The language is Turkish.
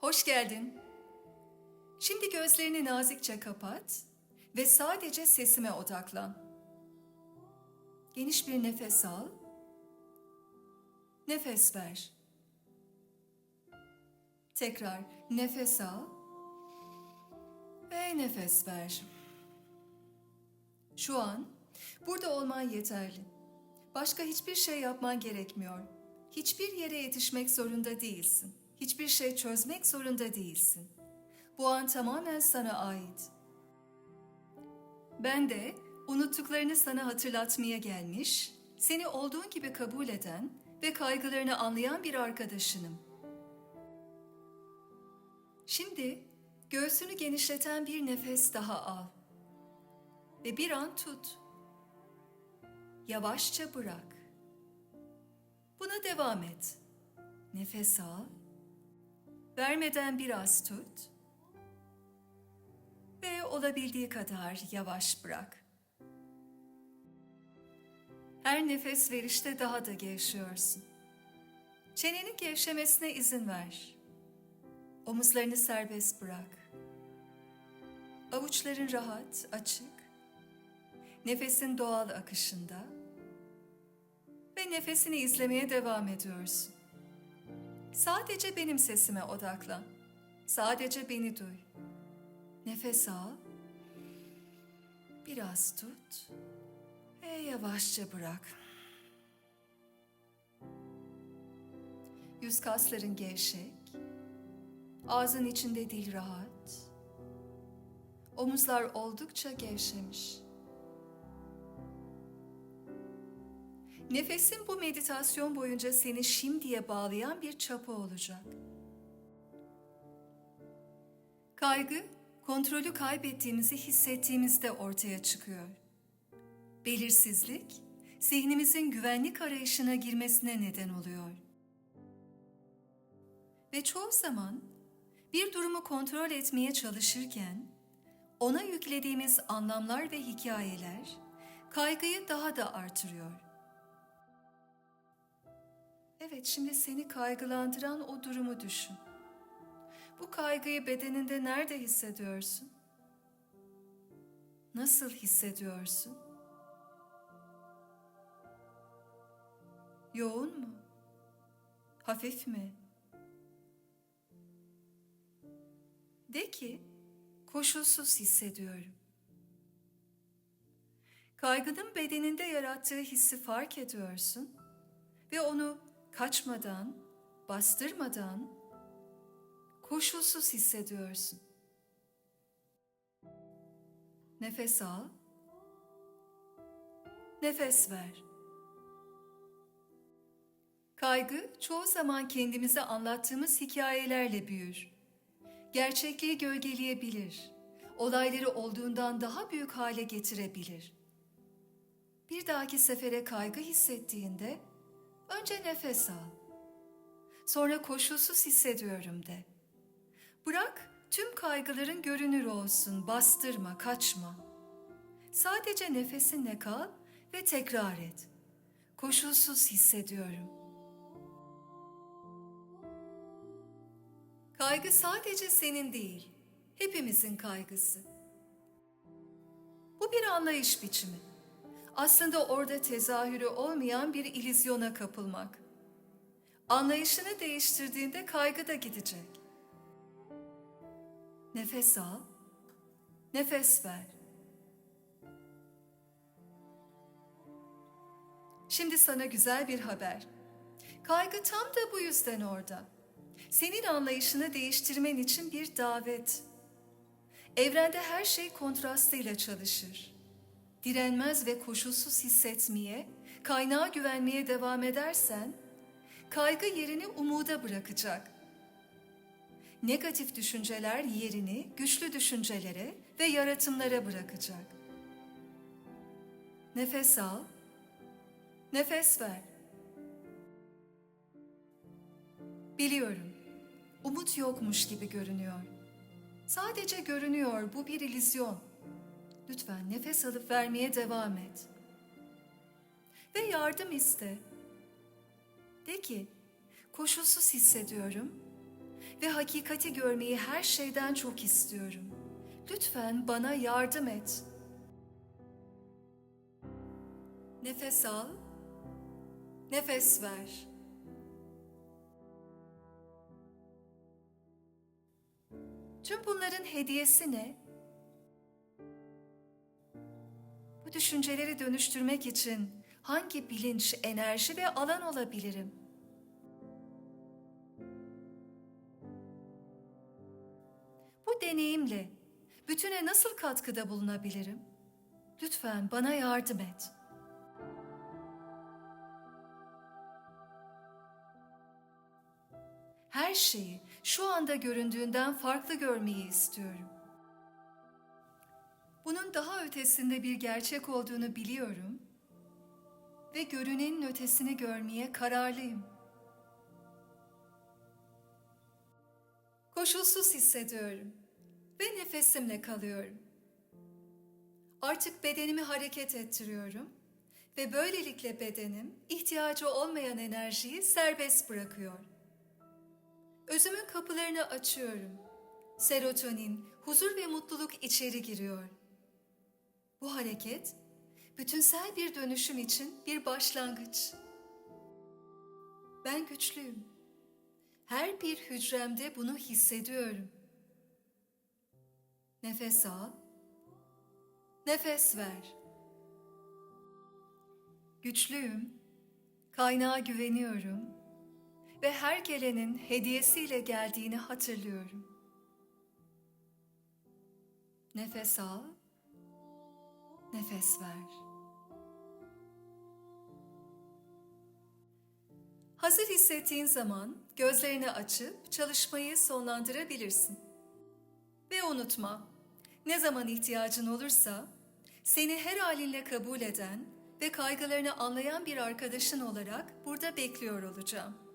Hoş geldin. Şimdi gözlerini nazikçe kapat ve sadece sesime odaklan. Geniş bir nefes al. Nefes ver. Tekrar nefes al ve nefes ver. Şu an burada olman yeterli. Başka hiçbir şey yapman gerekmiyor. Hiçbir yere yetişmek zorunda değilsin. Hiçbir şey çözmek zorunda değilsin. Bu an tamamen sana ait. Ben de unuttuklarını sana hatırlatmaya gelmiş, seni olduğun gibi kabul eden ve kaygılarını anlayan bir arkadaşınım. Şimdi göğsünü genişleten bir nefes daha al. Ve bir an tut. Yavaşça bırak. Buna devam et. Nefes al. Vermeden biraz tut. Ve olabildiği kadar yavaş bırak. Her nefes verişte daha da gevşiyorsun. Çenenin gevşemesine izin ver. Omuzlarını serbest bırak. Avuçların rahat, açık. Nefesin doğal akışında ve nefesini izlemeye devam ediyorsun. Sadece benim sesime odaklan. Sadece beni duy. Nefes al. Biraz tut ve yavaşça bırak. Yüz kasların gevşek. Ağzın içinde dil rahat. Omuzlar oldukça gevşemiş. Nefesin bu meditasyon boyunca seni şimdiye bağlayan bir çapa olacak. Kaygı, kontrolü kaybettiğimizi hissettiğimizde ortaya çıkıyor. Belirsizlik, zihnimizin güvenlik arayışına girmesine neden oluyor. Ve çoğu zaman bir durumu kontrol etmeye çalışırken ona yüklediğimiz anlamlar ve hikayeler kaygıyı daha da artırıyor. Evet, şimdi seni kaygılandıran o durumu düşün. Bu kaygıyı bedeninde nerede hissediyorsun? Nasıl hissediyorsun? Yoğun mu? Hafif mi? De ki, koşulsuz hissediyorum. Kaygının bedeninde yarattığı hissi fark ediyorsun ve onu kaçmadan, bastırmadan koşulsuz hissediyorsun. Nefes al. Nefes ver. Kaygı çoğu zaman kendimize anlattığımız hikayelerle büyür. Gerçekliği gölgeleyebilir. Olayları olduğundan daha büyük hale getirebilir. Bir dahaki sefere kaygı hissettiğinde önce nefes al. Sonra koşulsuz hissediyorum de. Bırak tüm kaygıların görünür olsun, bastırma, kaçma. Sadece nefesinle kal ve tekrar et. Koşulsuz hissediyorum. Kaygı sadece senin değil, hepimizin kaygısı. Bu bir anlayış biçimi. Aslında orada tezahürü olmayan bir ilizyona kapılmak. Anlayışını değiştirdiğinde kaygı da gidecek. Nefes al, nefes ver. Şimdi sana güzel bir haber. Kaygı tam da bu yüzden orada. Senin anlayışını değiştirmen için bir davet. Evrende her şey kontrastıyla çalışır. Direnmez ve koşulsuz hissetmeye, kaynağa güvenmeye devam edersen, kaygı yerini umuda bırakacak. Negatif düşünceler yerini güçlü düşüncelere ve yaratımlara bırakacak. Nefes al, nefes ver. Biliyorum, umut yokmuş gibi görünüyor. Sadece görünüyor, bu bir illüzyon. Lütfen nefes alıp vermeye devam et. Ve yardım iste. De ki, koşulsuz hissediyorum. ve hakikati görmeyi her şeyden çok istiyorum. Lütfen bana yardım et. Nefes al. Nefes ver. Tüm bunların hediyesi ne? Bu düşünceleri dönüştürmek için hangi bilinç, enerji ve alan olabilirim? Bu deneyimle bütüne nasıl katkıda bulunabilirim? Lütfen bana yardım et. Her şeyi şu anda göründüğünden farklı görmeyi istiyorum. Bunun daha ötesinde bir gerçek olduğunu biliyorum ve görünenin ötesini görmeye kararlıyım. Koşulsuz hissediyorum ve nefesimle kalıyorum. Artık bedenimi hareket ettiriyorum ve böylelikle bedenim ihtiyacı olmayan enerjiyi serbest bırakıyor. Özümün kapılarını açıyorum. Serotonin, huzur ve mutluluk içeri giriyor. Bu hareket bütünsel bir dönüşüm için bir başlangıç. Ben güçlüyüm. Her bir hücremde bunu hissediyorum. Nefes al. Nefes ver. Güçlüyüm. Kaynağa güveniyorum ve her gelenin hediyesiyle geldiğini hatırlıyorum. Nefes al. Nefes ver. Hazır hissettiğin zaman gözlerini açıp çalışmayı sonlandırabilirsin. Ve unutma, ne zaman ihtiyacın olursa seni her halinle kabul eden ve kaygılarını anlayan bir arkadaşın olarak burada bekliyor olacağım.